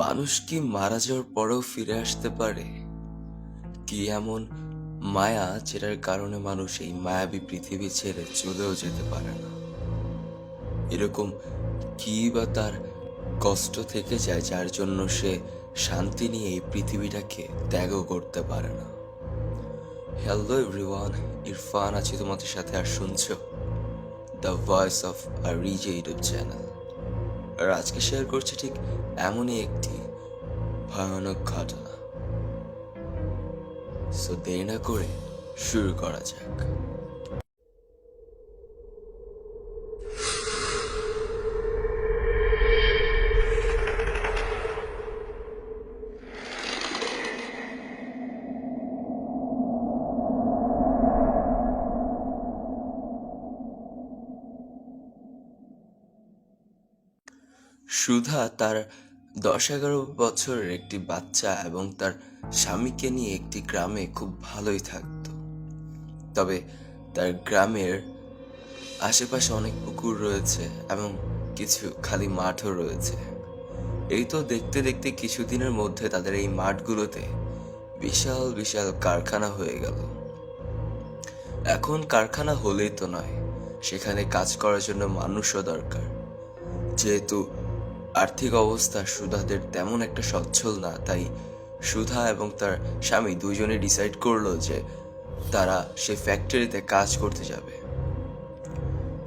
মানুষ কি মারা যাওয়ার পরেও ফিরে আসতে পারে? কি এমন মায়া যেটার কারণে মানুষ এই মায়াবী পৃথিবী ছেড়ে চলেও যেতে পারে না? এরকম কি বা তার কষ্ট থেকে যায় যার জন্য সে শান্তি নিয়ে এই পৃথিবীটাকে ত্যাগও করতে পারে না? হ্যালো এভরিওয়ান ইরফান আছি তোমাদের সাথে আর শুনছো দ্য ভয়েস অফ আর রিজে ইউটিউব চ্যানেল আর আজকে শেয়ার করছি ঠিক এমনই একটি ভয়ানক ঘটনা। সো দেরি না করে শুরু করা যাক। সুধা তার দশ এগারো বছরের একটি বাচ্চা এবং তার স্বামীকে নিয়ে একটি গ্রামে খুব ভালোই থাকত। তবে তার গ্রামের আশেপাশে অনেক পুকুর রয়েছে এবং কিছু খালি মাঠও রয়েছে। এই তো দেখতে দেখতে কিছুদিনের মধ্যে তাদের এই মাঠগুলোতে বিশাল বিশাল কারখানা হয়ে গেল। এখন কারখানা হলেই তো নয়, সেখানে কাজ করার জন্য মানুষও দরকার। যেহেতু আর্থিক অবস্থা সুধাদের তেমন একটা সচ্ছল না, তাই সুধা এবং তার স্বামী দুজনে ডিসাইড করল যে তারা সে ফ্যাক্টরিতে কাজ করতে যাবে।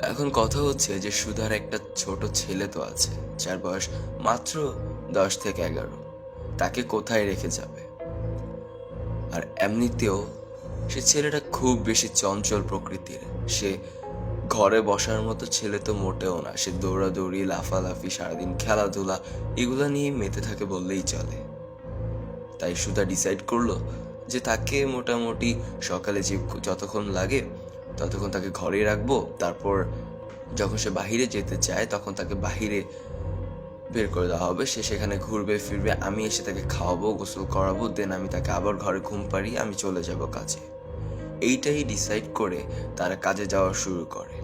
এখন কথা হচ্ছে যে সুধার একটা ছোট ছেলে তো আছে, যার বয়স মাত্র দশ থেকে এগারো। তাকে কোথায় রেখে যাবে? আর এমনিতেও সে ছেলেটা খুব বেশি চঞ্চল প্রকৃতির। সে ঘরে বসার মতো ছেলে তো মোটেও না। সে দৌড়াদৌড়ি, লাফালাফি, সারাদিন খেলাধুলা, এগুলো নিয়ে মেতে থাকে বললেই চলে। তাই সুধা ডিসাইড করল যে তাকে মোটামুটি সকালে যে যতক্ষণ লাগে, ততক্ষণ তাকে ঘরেই রাখব। তারপর যখন সে বাহিরে যেতে চায়, তখন তাকে বাহিরে বের করে দেওয়া হবে। সে সেখানে ঘুরবে, ফিরবে, আমি এসে তাকে খাওয়াবো, গোসল করাবো, দেন আমি তাকে আবার ঘরে ঘুম পাড়িয়ে আমি চলে যাব কাজে। এইটাই ডিসাইড করে তারা কাজে যাওয়া শুরু করে।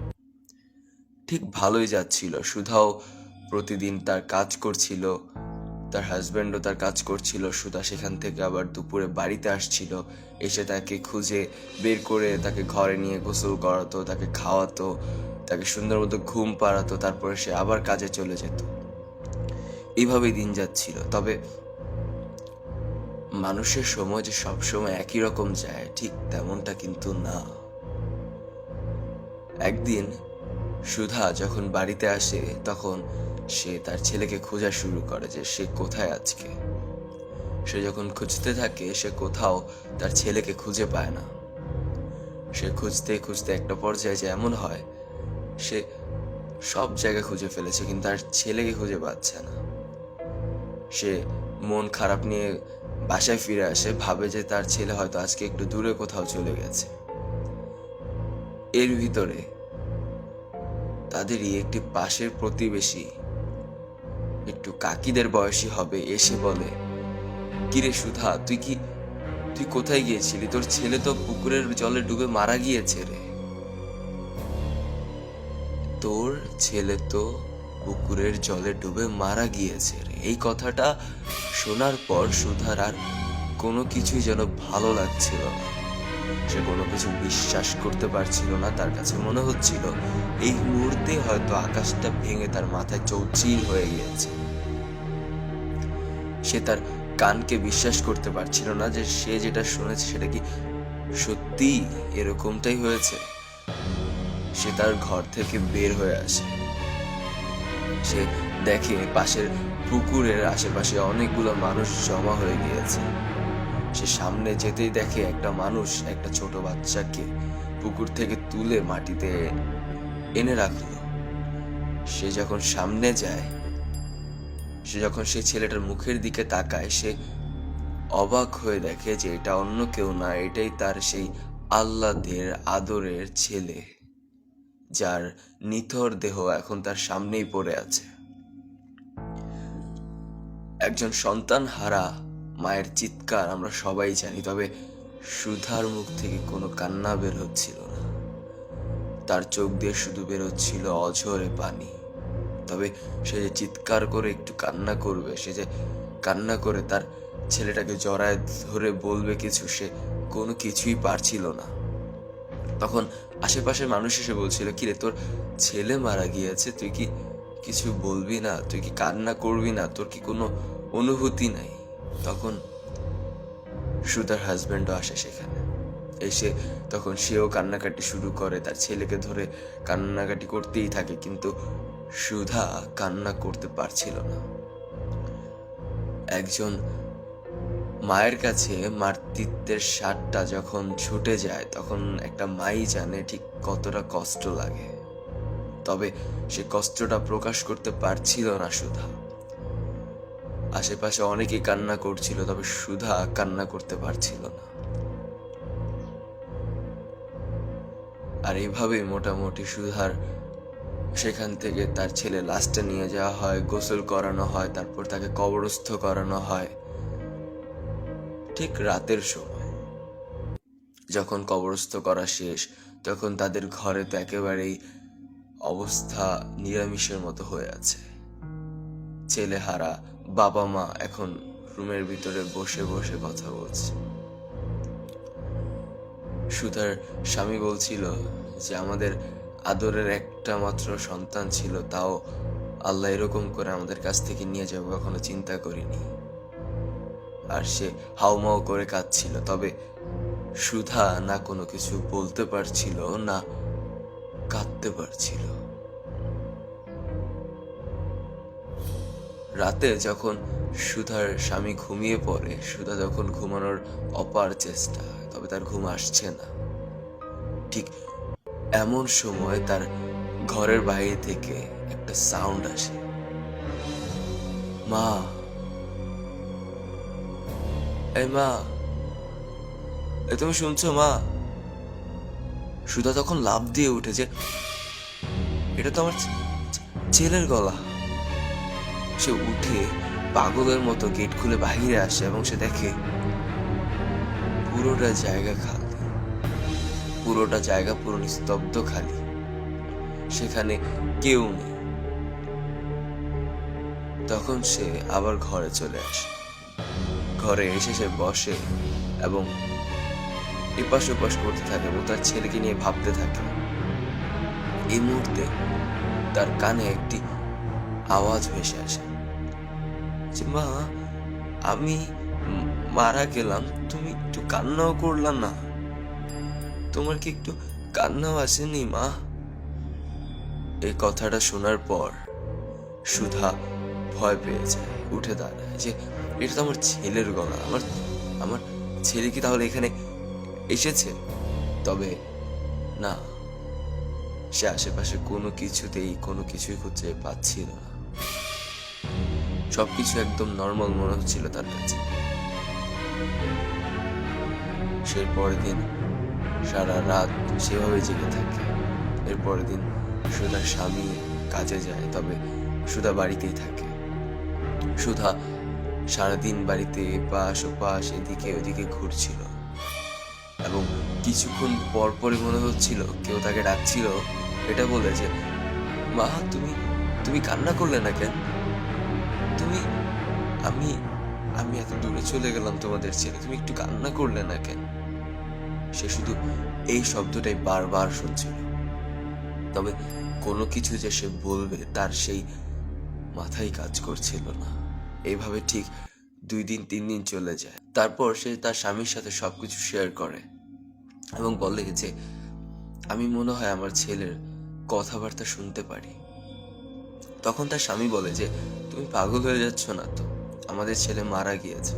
ঠিক ভালোই যাচ্ছিল। সুধাও প্রতিদিন তার কাজ করছিল, তার হাজব্যান্ডও তার কাজ করছিল। সুধা সেখান থেকে আবার দুপুরে বাড়িতে আসছিল, এসে তাকে খুঁজে বের করে তাকে ঘরে নিয়ে গোসল করাতো, তাকে খাওয়াতো, তাকে সুন্দর মতো ঘুম পাড়াতো, তারপরে সে আবার কাজে চলে যেত। এইভাবেই দিন যাচ্ছিল। তবে মানুষের সময় যে সবসময় একই রকম যায়, ঠিক তেমনটা কিন্তু না। একদিন সুধা যখন বাড়িতে আসে, তখন সে তার ছেলেকে খোঁজা শুরু করে যে সে কোথায় আজকে। সে যখন খুঁজতে থাকে, সে কোথাও তার ছেলেকে খুঁজে পায় না। সে খুঁজতে খুঁজতে একটা পর্যায়ে যে এমন হয়, সে সব জায়গায় খুঁজে ফেলেছে, কিন্তু তার ছেলেকে খুঁজে পাচ্ছে না। সে মন খারাপ নিয়ে বাসায় ফিরে আসে, ভাবে যে তার ছেলে হয়তো আজকে একটু দূরে কোথাও চলে গেছে। এর ভিতরে তাদেরই একটি পাশের প্রতিবেশী, একটু কাকিদের বয়সী হবে, এসে বলে, কিরে সুধা, তুই কি, তুই কোথায় গিয়েছিলি? তোর ছেলে তো পুকুরের জলে ডুবে মারা গিয়েছে রে। তোর ছেলে তো পুকুরের জলে ডুবে মারা গিয়েছে এই কথাটা শোনার পর সুধার আর কোনো কিছুই যেন ভালো লাগছিল না। সে কোনো কিছু বিশ্বাস করতে পারছিল না, তার কাছে মনে হচ্ছিল, এই মুহূর্তে হয়তো আকাশটা ভেঙে তার মাথায় চৌচির হয়ে গিয়েছে। সে তার কানকে বিশ্বাস করতে পারছিল না যে সে যেটা শুনেছে সেটা কি সত্যি এরকমটাই হয়েছে। সে তার ঘর থেকে বের হয়ে আসে। সে দেখে পাশের পুকুরের আশেপাশে অনেকগুলো মানুষ জমা হয়ে গিয়েছে। সে সামনে যেতেই দেখে একটা মানুষ একটা ছোট বাচ্চাকে পুকুর থেকে তুলে মাটিতে এনে রাখল। সে যখন সামনে যায়, সে যখন সেই ছেলেটার মুখের দিকে তাকায়, সে অবাক হয়ে দেখে যে এটা অন্য কেউ না, এটাই তার সেই আল্লাদের আদরের ছেলে। যার নিথর দেহ এখন তার সামনেই পড়ে আছে। একজন সন্তান হারা, মায়ের চিৎকার আমরা সবাই জানি, তবে সুধার মুখ থেকে কোনো কান্না বের হচ্ছিল না। তার চোখ দিয়ে শুধু বেরোচ্ছিল অঝরে পানি। তবে সে যে চিৎকার করে একটু কান্না করবে, সে যে কান্না করে তার ছেলেটাকে জড়ায় ধরে বলবে কিছু, সে কোনো কিছুই পারছিল না। তখন আশেপাশের মানুষ এসে বলছিল, কিরে, তোর ছেলে মারা গিয়েছে, তুই কি কিছু বলবি না? তুই কি কান্না করবি না? তোর কি কোনো অনুভূতি নাই? তখন সুতার হাজব্যান্ডও আসে সেখানে। এসে তখন সেও কান্নাকাটি শুরু করে। তার ছেলেকে ধরে কান্নাকাটি করতেই থাকে, কিন্তু সুধা কান্না করতে পারছিল না। একজন মায়ের কাছে মাতৃত্বের স্বাদটা যখন ছুটে যায়, তখন একটা মাই জানে ঠিক কতটা কষ্ট লাগে। তবে সে কষ্টটা প্রকাশ করতে পারছিল না সুধা। আশেপাশে অনেকেই কান্না করছিল, তবে সুধা কান্না করতে পারছিল না। আর এইভাবেই মোটামুটি সুধার সেখান থেকে তার ছেলে লাস্টে নিয়ে যাওয়া হয়, গোসল করানো হয়, তারপর তাকে কবরস্থ করানো হয়। ঠিক রাতের সময়। যখন কবরস্থ করা শেষ, তখন তাদের ঘরে তো একেবারেই অবস্থা নিরামিষের মতো হয়ে আছে। ছেলেহারা বাবা মা এখন রুমের ভিতরে বসে বসে কথা বলছে। সুধার স্বামী বলছিল যে, আমাদের আদরের একটা মাত্র সন্তান ছিল, তাও আল্লাহ এরকম করে আমাদের কাছ থেকে নিয়ে যাব, কখনো চিন্তা করিনি। আর সে হাউমাউ করে কাঁদছিল, তবে সুধা না কোনো কিছু বলতে পারছিল, না কাঁদতে পারছিল। রাতে যখন সুধার স্বামী ঘুমিয়ে পড়ে, সুধা যখন ঘুমানোর অপার চেষ্টা, তবে তার ঘুম আসছে না। ঠিক এমন সময় তার ঘরের বাইরে থেকে একটা সাউন্ড আসে। মা! এই মা এ তুমি শুনছো মা? সুধা তখন লাভ দিয়ে উঠেছে এটা তো আমার ছেলের গলা। সে উঠে পাগলের মতো গেট খুলে বাহিরে আসে এবং সে দেখে পুরোটা জায়গা খালি। পুরোটা জায়গা পুরো নিস্তব্ধ খালি। সেখানে কেউ নেই। তখন সে আবার ঘরে চলে আসে। ঘরে এসে সে বসে এবং এপাশ ওপাশ করতে থাকে এবং তার ছেলেকে নিয়ে ভাবতে থাকে। এই মুহূর্তে তার কানে একটি আওয়াজ ভেসে আসে। যে, মা, আমি মারা গেলাম। তুমি একটু কান্নাও করলাম না। তোমার কি একটু কান্নাও আসেনি, মা? এই কথাটা শোনার পর সুধা ভয় পেয়ে যায়, উঠে দাঁড়ায় যে এটা তো আমার ছেলের গলা। আমার আমার ছেলে কি তাহলে এখানে এসেছে? তবে না, সে আশেপাশে কোনো কিছুতেই কোনো কিছুই খুঁজে পাচ্ছিল না। সবকিছু একদম নর্মাল মনে হচ্ছিল তার কাছে। সে পরের দিন সারা রাত সেভাবে জেগে থাকে। এর পরের দিন সুধার স্বামী কাজে যায়, তবে সুধা বাড়িতেই থাকে। সুধা সারাদিন বাড়িতে এপাশ ওপাশ এদিকে ওদিকে ঘুরছিল। এবং কিছুক্ষণ পর পরই মনে হচ্ছিল কেউ তাকে ডাকছিল। এটা বলে যে, মা, তুমি তুমি কান্না করলে না কেন? তুমি, আমি আমি এত দূরে চলে গেলাম তোমাদের ছেড়ে, তুমি একটু কান্না করলে না কেন? সে শুধু এই শব্দটাই বারবার শুনছিল। তবে কোনো কিছু যে সে বলবে তার সেই মাথায় কাজ করছিল না। এইভাবে ঠিক দুই দিন, তিন দিন চলে যায়। তারপর সে তার স্বামীর সাথে সবকিছু শেয়ার করে এবং বলে যে আমি মনে হয় আমার ছেলের কথাবার্তা শুনতে পারি। তখন তার স্বামী বলে যে, তুমি পাগল হয়ে যাচ্ছ না তো? আমাদের ছেলে মারা গিয়েছে।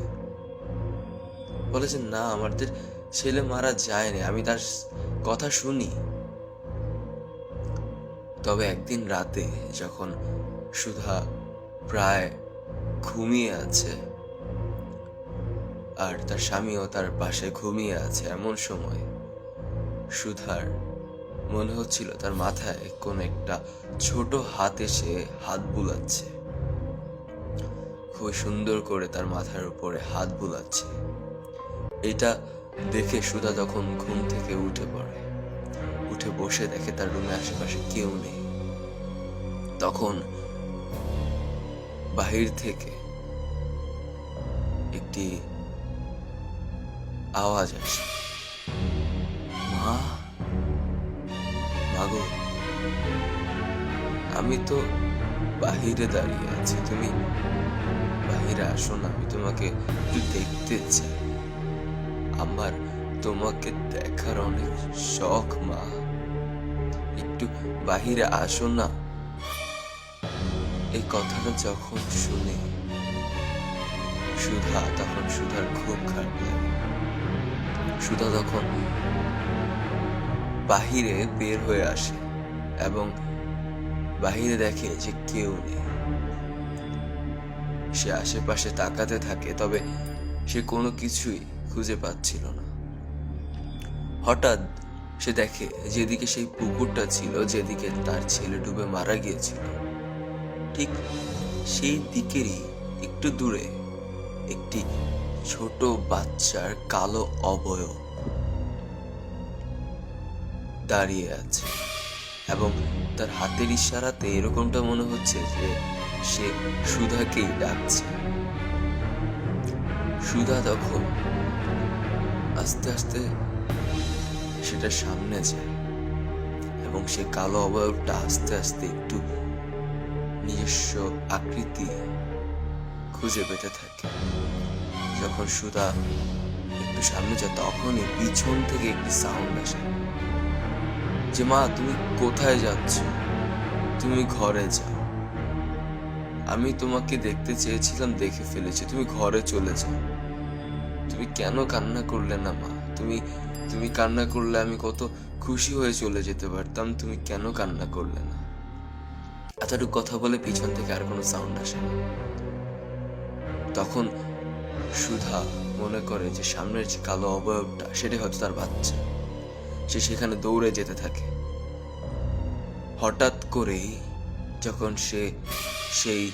বলে যে, না, আমাদের ছেলে মারা যায়নি, আমি তার কথা শুনি। তবে একদিন রাতে যখন সুধা প্রায় ঘুমিয়ে আছে। আর তার স্বামীও তার পাশে ঘুমিয়ে আছে এমন সময়। সুধার, মনে হচ্ছিল তার মাথায় কোন একটা ছোট হাত এসে হাত বুলাচ্ছে। খুবই সুন্দর করে তার মাথার উপরে হাত বুলাচ্ছে। এটা দেখে সুধা তখন ঘুম থেকে উঠে পড়ে। উঠে বসে দেখে তার রুমে আশেপাশে কেউ নেই। তখন বাহির থেকে একটি আওয়াজ আসে। মা? মাগো আমি তো বাহিরে দাঁড়িয়ে আছি, তুমি বাহিরে আসো না, আমি তোমাকে দেখতে চাই। আমার তোমাকে দেখার অনেক শখ, মা। একটু বাহিরে আসো না। এই কথাটা যখন শুনে, সুধা তখন সুধার খুব খারাপ লাগে। সুধা তখন বাহিরে বের হয়ে আসে এবং বাহিরে দেখে যে কেউ নেই। সে আশেপাশে তাকাতে থাকে, তবে সে কোনো কিছুই খুঁজে পাচ্ছিল না। হঠাৎ সে দেখে যেদিকে সেই পুকুরটা ছিল, যেদিকে তার ছেলে ডুবে মারা গিয়েছিল। ঠিক সেই দিকেরই একটু দূরে একটি ছোট বাচ্চার কালো অবয়ব দাঁড়িয়ে আছে এবং তার হাতের ইশারাতে এরকমটা মনে হচ্ছে যে সে সুধাকেই ডাকছে। সুধা তখন আস্তে আস্তে সেটা সামনে যায় এবং সে কালো অবয়বটা আস্তে আস্তে একটু নিজস্ব আকৃতি খুঁজে পেতে থাকে। যখন সুধা একটু সামনে যায়, তখনই পিছন থেকে একটি সাউন্ড আসে। যে, মা, তুমি কোথায় যাচ্ছ? তুমি ঘরে যাও। আমি তোমাকে দেখতে চেয়েছিলাম, দেখে ফেলেছি। তুমি ঘরে চলে যাও। তুমি কেন কান্না করলে না, মা? তুমি তুমি কান্না করলে আমি কত খুশি হয়ে চলে যেতে পারতাম। তুমি কেন কান্না করলে না? এতটুকু কথা বলে পিছন থেকে আর কোনো সাউন্ড আসে তখন সুধা মনে করে যে সামনের যে কালো অবয়বটা, সেটাই হয়তো তার বাচ্চা। সে সেখানে দৌড়ে যেতে থাকে। হঠাৎ করেই যখন সে সেই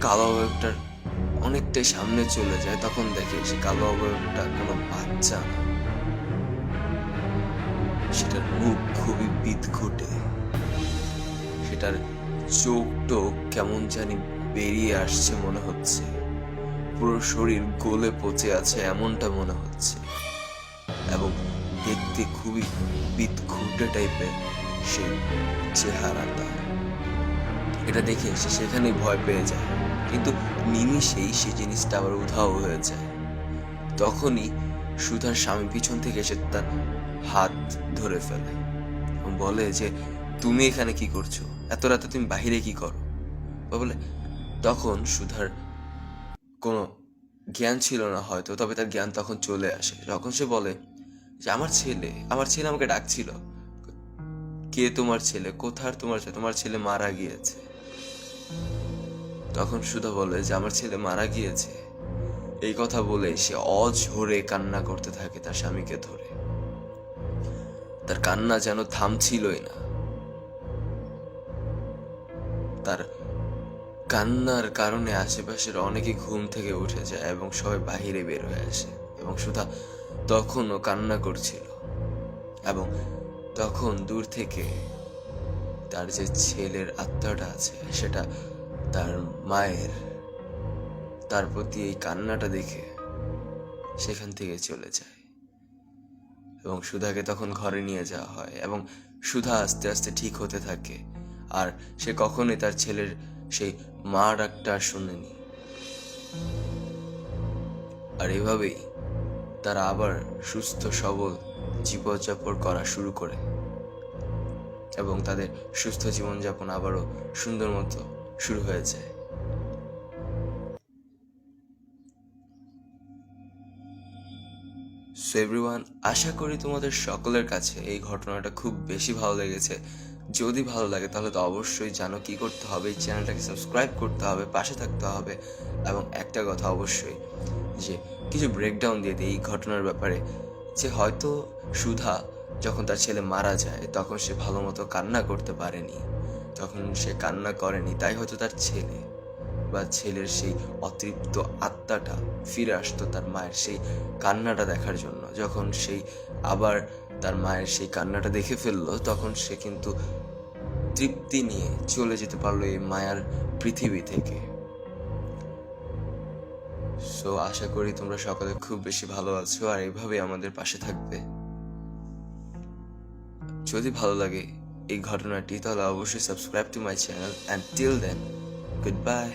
কালো অবয়বটার অনেকটাই সামনে চলে যায়, তখন দেখে সে কালো অবয়বটা কোনো বাচ্চা না। সেটার মুখ খুবই বিদঘুটে। সেটার চোখ টোক কেমন জানি বেরিয়ে আসছে মনে হচ্ছে। পুরো শরীর গলে পচে আছে এমনটা মনে হচ্ছে। এবং দেখতে খুবই বিদঘুটে টাইপের সে চেহারাটা। এটা দেখে সে সেখানেই ভয় পেয়ে যায়। কিন্তু নিমিষেই সে জিনিসটা আবার উধাও হয়ে যায়। তখনই সুধার স্বামী পিছন থেকে এসে তার হাত ধরে ফেলে বলে যে, তুমি এখানে কি করছ? এত রাতে তুমি বাহিরে কি করো? বলে, তখন সুধার কোনো জ্ঞান ছিল না হয়তো, তবে তার জ্ঞান তখন চলে আসে। যখন সে বলে, যে আমার ছেলে আমার ছেলে আমাকে ডাকছিল। কে তোমার ছেলে? কোথার তোমার ছেলে? তোমার ছেলে মারা গিয়েছে। তখন সুধা বলে, যে আমার ছেলে মারা গিয়েছে। এই কথা বলে সে অঝরে কান্না করতে থাকে তার স্বামীকে ধরে। তার কান্না যেন থামছিলই না। তার কান্নার কারণে আশেপাশের অনেকে ঘুম থেকে উঠে যায় এবং সবাই বাহিরে বের হয়ে আসে এবং সুধা তখনও কান্না করছিল এবং তখন দূর থেকে তার যে ছেলের আত্মাটা আছে, সেটা তার মায়ের, তার প্রতি এই কান্নাটা দেখে সেখান থেকে চলে যায় এবং সুধাকে তখন ঘরে নিয়ে যাওয়া হয় এবং সুধা আস্তে আস্তে ঠিক হতে থাকে। আর সে কখনোই তার ছেলের সেই মা ডাকটা শোনেনি। আর এভাবেই তারা আবার সুস্থ, সবল জীবনযাপন করা শুরু করে এবং তাদের সুস্থ জীবনযাপন আবারও সুন্দর মতো শুরু হয়ে যায়। সো এভরিওয়ান আশা করি তোমাদের সকলের কাছে এই ঘটনাটা খুব বেশি ভালো লেগেছে। যদি ভালো লাগে তাহলে তো অবশ্যই জানো কি করতে হবে। এই চ্যানেলটাকে সাবস্ক্রাইব করতে হবে, পাশে থাকতে হবে এবং একটা কথা অবশ্যই যে কিছু ব্রেকডাউন দিয়ে দিই এই ঘটনার ব্যাপারে। যে হয়তো সুধা যখন তার ছেলে মারা যায় তখন সে ভালো মতো কান্না করতে পারেনি। তখন সে কান্না করেনি, তাই হয়তো তার ছেলে বা ছেলের সেই অতৃপ্ত আত্মাটা ফিরে আসতো তার মায়ের সেই কান্নাটা দেখার জন্য। যখন সেই আবার তার মায়ের সেই কান্নাটা দেখে ফেলল, তখন সে কিন্তু তৃপ্তি নিয়ে চলে যেতে পারল এই মায়ার পৃথিবী থেকে। সো আশা করি তোমরা সকলে খুব বেশি ভালো আছো আর এভাবে আমাদের পাশে থাকবে। যদি ভালো লাগে এই ঘটনাটি, তাহলে অবশ্যই subscribe to my channel and till then good bye